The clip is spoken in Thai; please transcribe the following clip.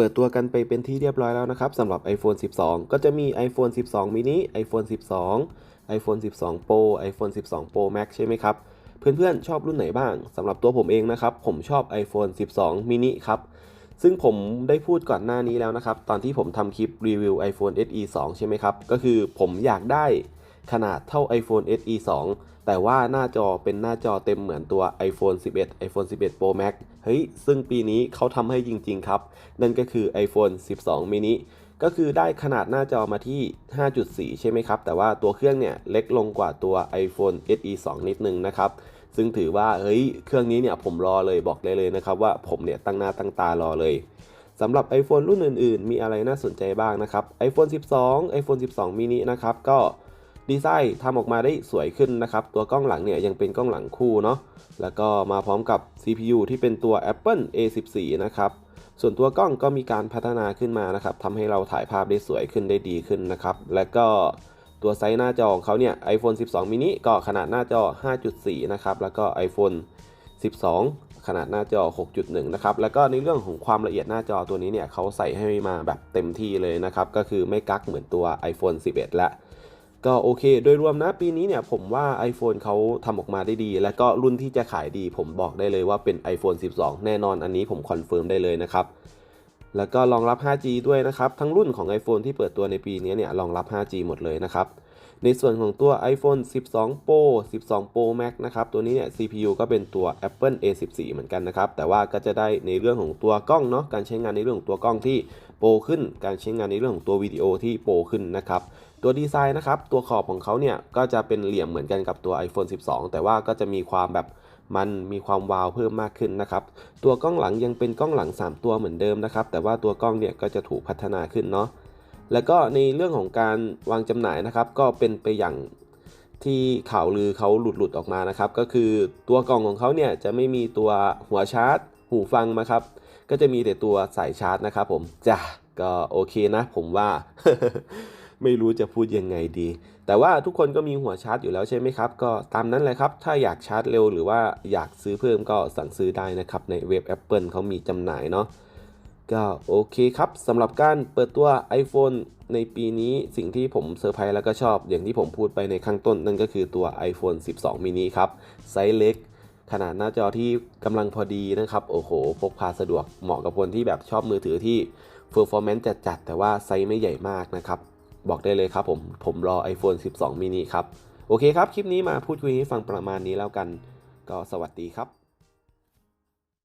ปิดตัวกันไปเป็นที่เรียบร้อยแล้วนะครับสำหรับ iPhone 12 ก็จะมี iPhone 12 mini iPhone 12 iPhone 12 Pro iPhone 12 Pro Max ใช่ไหมครับ เพื่อนๆ ชอบรุ่นไหนบ้างสำหรับตัวผมเองนะครับ ผมชอบ iPhone 12 mini ครับ ซึ่งผมได้พูดก่อนหน้านี้แล้วนะครับ ตอนที่ผมทำคลิปรีวิว iPhone SE 2 ใช่ไหมครับ ก็คือผมอยากได้ ขนาดเท่า iPhone SE 2 แต่ว่าหน้าจอเป็นหน้าจอเต็มเหมือนตัว iPhone 11 iPhone 11 Pro Max เฮ้ย ซึ่งปีนี้เขาทำให้จริง ๆ ครับ นั่นก็คือ iPhone 12 mini ก็คือได้ขนาดหน้าจอมาที่ 5.4 ใช่ไหมครับ แต่ว่าตัวเครื่องเนี่ยเล็กลงกว่าตัว iPhone SE 2 นิดนึงนะครับซึ่งถือว่าเฮ้ยเครื่องนี้เนี่ยผมรอเลยบอกได้เลยนะครับว่าผมเนี่ยตั้งหน้าตั้งตารอเลยสำหรับ iPhone รุ่นอื่น ๆ มีอะไรน่าสนใจบ้างนะครับ iPhone 12 iPhone 12 mini นะครับก็ ดีไซน์ทำออกมาได้สวยขึ้นนะครับ ตัวกล้องหลังเนี่ยยังเป็นกล้องหลังคู่เนาะแล้วก็มาพร้อมกับ CPU ที่เป็นตัว Apple A14 นะครับส่วนตัวกล้องก็มีการพัฒนาขึ้นมานะครับทำให้เราถ่ายภาพได้สวยขึ้นได้ดีขึ้นนะครับ และก็ตัวไซส์หน้าจอของเขาเนี่ย iPhone 12 mini ก็ขนาดหน้าจอ 5.4 นะครับ แล้วก็ iPhone 12 ขนาดหน้าจอ 6.1 นะครับ แล้วก็ในเรื่องของความละเอียดหน้าจอตัวนี้เนี่ยเขาใส่ให้มาแบบเต็มที่เลยนะครับ ก็คือไม่กักเหมือนตัว iPhone 11และ ก็โอเค โดยรวมนะปีนี้เนี่ยผมว่า iPhone เขาทำออกมาได้ดี และก็รุ่นที่จะขายดี ผมบอกได้เลยว่าเป็น iPhone 12 แน่นอนอันนี้ผมคอนเฟิร์มได้เลยนะครับ แล้วก็รองรับ 5G ด้วยนะครับ ทั้งรุ่นของ iPhone ที่เปิดตัวในปีนี้เนี่ยรองรับ 5G หมดเลยนะครับ ในส่วนของตัว iPhone 12 Pro 12 Pro Max นะครับ ตัวนี้เนี่ย CPU ก็เป็นตัว Apple A14 เหมือนกันนะครับ แต่ว่าก็จะได้ในเรื่องของตัวกล้องเนาะ การใช้งานในเรื่องของตัวกล้องที่โปรขึ้น การใช้งานในเรื่องของตัววิดีโอที่โปรขึ้นนะครับ ตัวดีไซน์นะครับ ตัวขอบของเขาเนี่ยก็จะเป็นเหลี่ยมเหมือนกันกับตัว iPhone 12 แต่ว่าก็จะมีความแบบมันมีความวาวเพิ่มมากขึ้นนะครับ ตัวกล้องหลังยังเป็นกล้องหลัง 3 ตัวเหมือนเดิมนะครับ แต่ว่าตัวกล้องเนี่ยก็จะถูกพัฒนาขึ้นเนาะ แล้วก็ในเรื่องของการวางจำหน่ายนะครับ ก็เป็นไปอย่างที่ข่าวลือเขาหลุดหลุดออกมานะครับ ก็คือตัวกล่องของเขาเนี่ยจะไม่มีตัวหัวชาร์จ หูฟังมาครับ ก็จะมีแต่ตัวสายชาร์จนะครับผม จ้ะ ก็โอเคนะผมว่า ไม่รู้จะพูดยังไงดี แต่ว่าทุกคนก็มีหัวชาร์จอยู่แล้วใช่ไหมครับ ก็ตามนั้นเลยครับ ถ้าอยากชาร์จเร็วหรือว่าอยากซื้อเพิ่มก็สั่งซื้อได้นะครับในเว็บ Apple เขามีจำหน่ายเนาะก็โอเคครับสำหรับการเปิดตัว iPhone ในปีนี้สิ่งที่ผมเซอร์ไพรส์แล้วก็ชอบ อย่างที่ผมพูดไปในข้างต้นนั่นก็คือตัว iPhone 12 mini ครับ ไซส์เล็ก ขนาดหน้าจอที่กำลังพอดีนะครับ โอ้โห พกพาสะดวกเหมาะกับคนที่แบบชอบมือถือที่ performance จัดๆ แต่ว่าไซส์ไม่ใหญ่มากนะครับ บอกได้เลยครับผม ผมรอ iPhone 12 mini ครับ โอเคครับ คลิปนี้มาพูดคุยให้ฟังประมาณนี้แล้วกัน ก็สวัสดีครับ